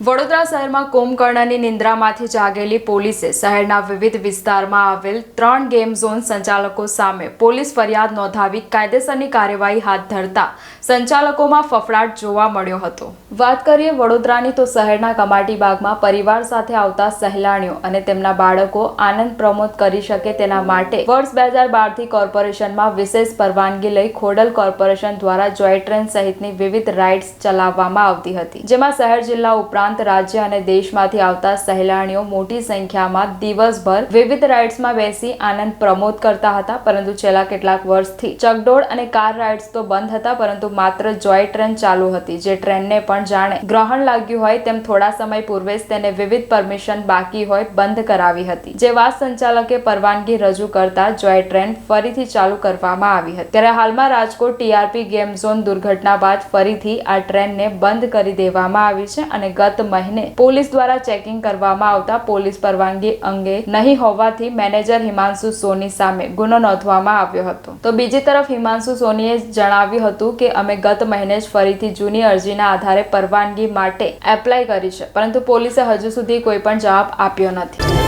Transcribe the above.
વડોદરા શહેરમાં કુંભકર્ણની નિંદ્રામાંથી જાગેલી પોલીસે શહેરના વિવિધ વિસ્તારમાં આવેલ ત્રણ ગેમ ઝોન સંચાલકો સામે પોલીસ ફરિયાદ નોંધાવી કાયદેસરની કાર્યવાહી હાથ ધરતા સંચાલકોમાં ફફડાટ જોવા મળ્યો હતો. વાત કરીએ વડોદરાની તો શહેરના કમાટી બાગમાં પરિવાર સાથે આવતા સહેલાણીઓ અને તેમના બાળકો આનંદ પ્રમોદ કરી શકે તેના માટે વર્ષ બે હજાર બારથી કોર્પોરેશનમાં વિશેષ પરવાનગી લઈ ખોડલ કોર્પોરેશન દ્વારા જોય ટ્રેન સહિતની વિવિધ રાઇડ્સ ચલાવવામાં આવતી હતી, જેમાં શહેર જિલ્લા ઉપરાંત રાજ્ય અને દેશમાંથી આવતા સહેલાણીઓ મોટી સંખ્યામાં દિવસભર વિવિધ રાઇડ્સમાં બેસી આનંદ પ્રમોદ કરતા હતા, પરંતુ છેલ્લા કેટલાક વર્ષથી ચકડોળ અને કાર રાઇડ્સ તો બંધ હતા, પરંતુ માત્ર જોય ટ્રેન ચાલુ હતી, જે ટ્રેનને પણ જાણે ગ્રહણ લાગ્યું હોય તેમ થોડા સમય પૂર્વે જ તેને વિવિધ પરમિશન બાકી હોય બંધ કરાવી હતી. જે વાસ સંચાલકે પરવાનગી રજૂ કરતા જોય ટ્રેન ફરીથી ચાલુ કરવામાં આવી હતી. ત્યારે હાલમાં રાજકોટ ટીઆરપી ગેમ ઝોન દુર્ઘટના બાદ ફરીથી આ ટ્રેનને બંધ કરી દેવામાં આવી છે અને ગત મહિને પોલીસ દ્વારા ચેકિંગ કરવામાં આવતા પોલીસ પરવાનગી અંગે નહીં હોવાથી મેનેજર હિમાંશુ સોની સામે ગુનો નોંધવામાં આવ્યો હતો. તો બીજી તરફ હિમાંશુ સોનીએ જણાવ્યું હતું કે અમે ગત મહિને જ ફરીથી જૂની અરજીના આધારે પરવાનગી માટે એપ્લાય કરી છે, પરંતુ પોલીસે હજુ સુધી કોઈ પણ જવાબ આપ્યો નથી.